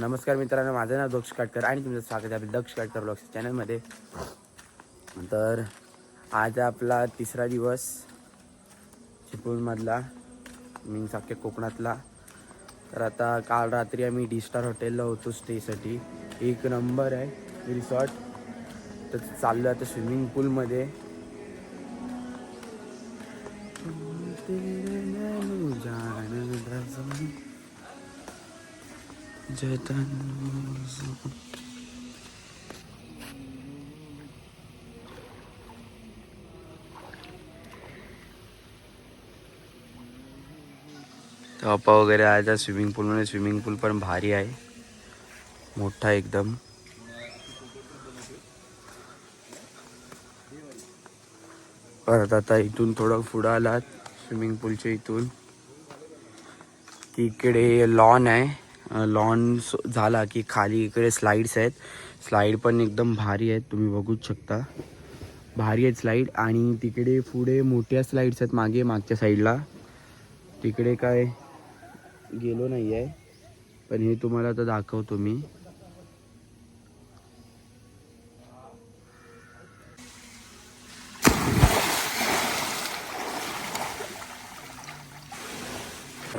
नमस्कार मित्रांनो माझं नाव दक्ष काटकर आणि तुमचं स्वागत आहे आपल्या दक्ष काटकर ब्लॉग्स चॅनलमध्ये. तर आज आपला तिसरा दिवस चिपळूणमधला मीन्स अख्ख्या कोकणातला. तर आता काल रात्री आम्ही डी स्टार हॉटेलला होतो स्टेसाठी एक नंबर आहे रिसॉर्ट तर चाललो आता स्विमिंग पूलमध्ये जतन वगैरे आहे त्या स्विमिंग पूलमध्ये स्विमिंग पूल पण भारी आहे मोठा एकदम। परत आता इथून थोडं पुढं आलात स्विमिंग पूलच्या इथून। तिकडे इकडे लॉन आहे. लॉन झाला की खाली इकडे स्लाईड्स आहेत. स्लाईड पण एकदम भारी आहेत. तुम्ही बघूच शकता. भारी आहेत स्लाईड आणि तिकडे पुढे मोठ्या स्लाईड्स आहेत मागे मागच्या साईडला तिकडे काय गेलो नाही आहे पण हे तुम्हाला आता दाखवतो मी.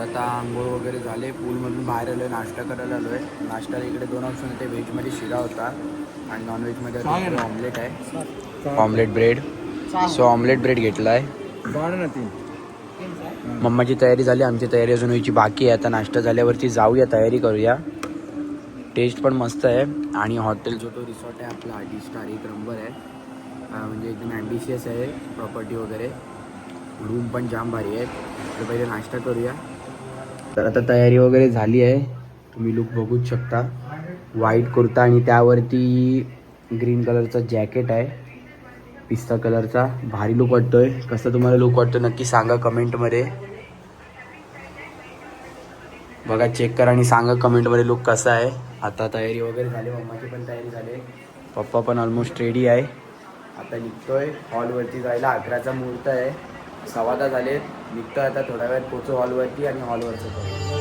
तर आता आंघोळ वगैरे झाले. पूलमधून बाहेर आलो आहे नाश्ता करायला आलो आहे नाश्त्याला इकडे दोन ऑप्शन होते. व्हेजमध्ये शिरा होता आणि नॉनव्हेजमध्ये ऑमलेट आहे. Omelette bread so omelette bread घेतला आहे मम्माची तयारी झाली. आमची तयारी अजून व्हायची बाकी आहे. आता नाश्ता झाल्यावरती जाऊया तयारी करूया. टेस्ट पण मस्त आहे. आणि हॉटेल जो तो रिसॉर्ट आहे आपला डी स्टार एक नंबर आहे म्हणजे एकदम ॲम्बिशियस आहे. प्रॉपर्टी वगैरे. रूम पण जाम भारी आहे. तर पहिले नाश्ता करूया. तर आता तयारी वगैरे झाली आहे. तुम्ही लुक बघूच शकता. व्हाईट कुर्ता आणि त्यावरती ग्रीन कलरचा जॅकेट आहे. पिस्ता कलरचा भारी लुक वाटतोय. कसं तुम्हाला लुक वाटतो नक्की सांगा कमेंटमध्ये बघा चेक करा आणि सांगा कमेंटमध्ये लुक कसा आहे. आता तयारी वगैरे झाली. मम्माची पण तयारी झाली. पप्पा पण ऑलमोस्ट रेडी आहे. आता निघतोय. हॉलवरती जायला अकराचा मुहूर्त आहे. सवादा झाले निघतो आता थोड्या वेळात पोचू हॉलवरती आणि हॉलवरचं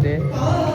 ঘটে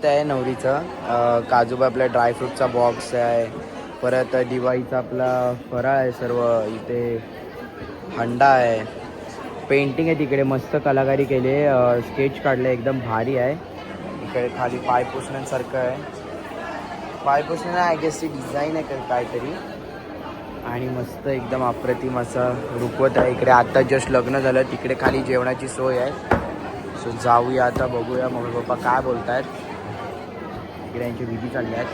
सजावट आहे नवरीचं. काजूबा आपल्या ड्रायफ्रूटचा बॉक्स आहे. परत दिवाळीचा आपला फराळ आहे सर्व. इथे हंडा आहे. पेंटिंग आहे तिकडे. मस्त कलाकारी केली आहे. स्केच काढले एकदम भारी आहे. इकडे खाली पाय पुसण्यासारखं आहे. पाय पुसणं आय गेस ती डिझाईन आहे का- काहीतरी. आणि मस्त एकदम अप्रतिम असं रुकवत आहे. इकडे आत्ता जस्ट लग्न झालं. तिकडे खाली जेवणाची सोय आहे. सो जाऊया आता बघूया. मम्मी पप्पा काय बोलतायत. इकडे यांची विधी चालली आहेत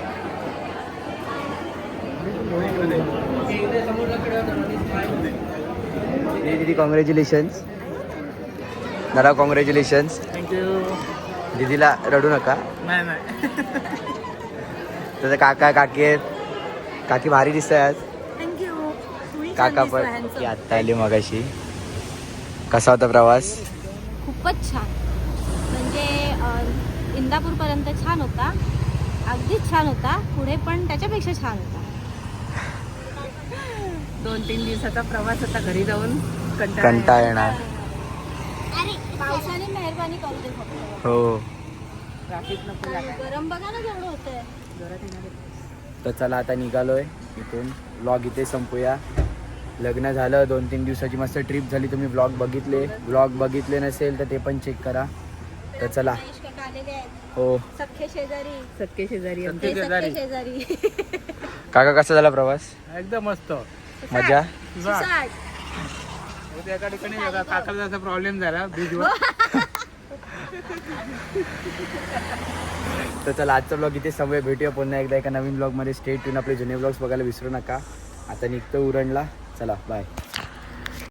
दीदी कॉंग्रॅच्युलेशन्स दादा कॉंग्रॅच्युलेशन्स थँक्यू दीदीला रडू नका. नाही नाही. तसं काका काकी आहेत. काकी भारी दिसत आज. थँक्यू काका पण ती आत्ता आली मगाशी. कसा होता प्रवास? खूपच छान. म्हणजे इंदापूरपर्यंत छान होता. अगदीच छान होता. पुढे पण त्याच्यापेक्षा छान होता. दोन तीन दिवसाचा प्रवास आता घरी जाऊन कंटाळा येणार. पावसाने मेहरबानी करू दे फक्त. हो. ट्रॅफिक नको गरम बघा ना केवढं होतंय. जोरात येणार आहे. तर चला आता निघालोय इथून. ब्लॉग इथे संपूया. लग्न झालं दोन तीन दिवसाची मस्त ट्रिप झाली. तुम्ही ब्लॉग बघितले. ब्लॉग बघितले नसेल तर ते पण चेक करा. तर चला. आहेत. हो. सख्खे शेजारी. सख्खे शेजारी ते सख्खे शेजारी. काका कसा झाला प्रवास? एकदम मस्त. मजा? सुसाट. एका ठिकाणी काकाचा असा प्रॉब्लेम झाला ब्रिजवर तर चला आजचा ब्लॉग इथे समोर भेटूया पुन्हा एकदा एका नवीन ब्लॉगमध्ये स्टेट टून आपले जुने ब्लॉग्स बघायला विसरू नका. आता निघतो उरणला. चला बाय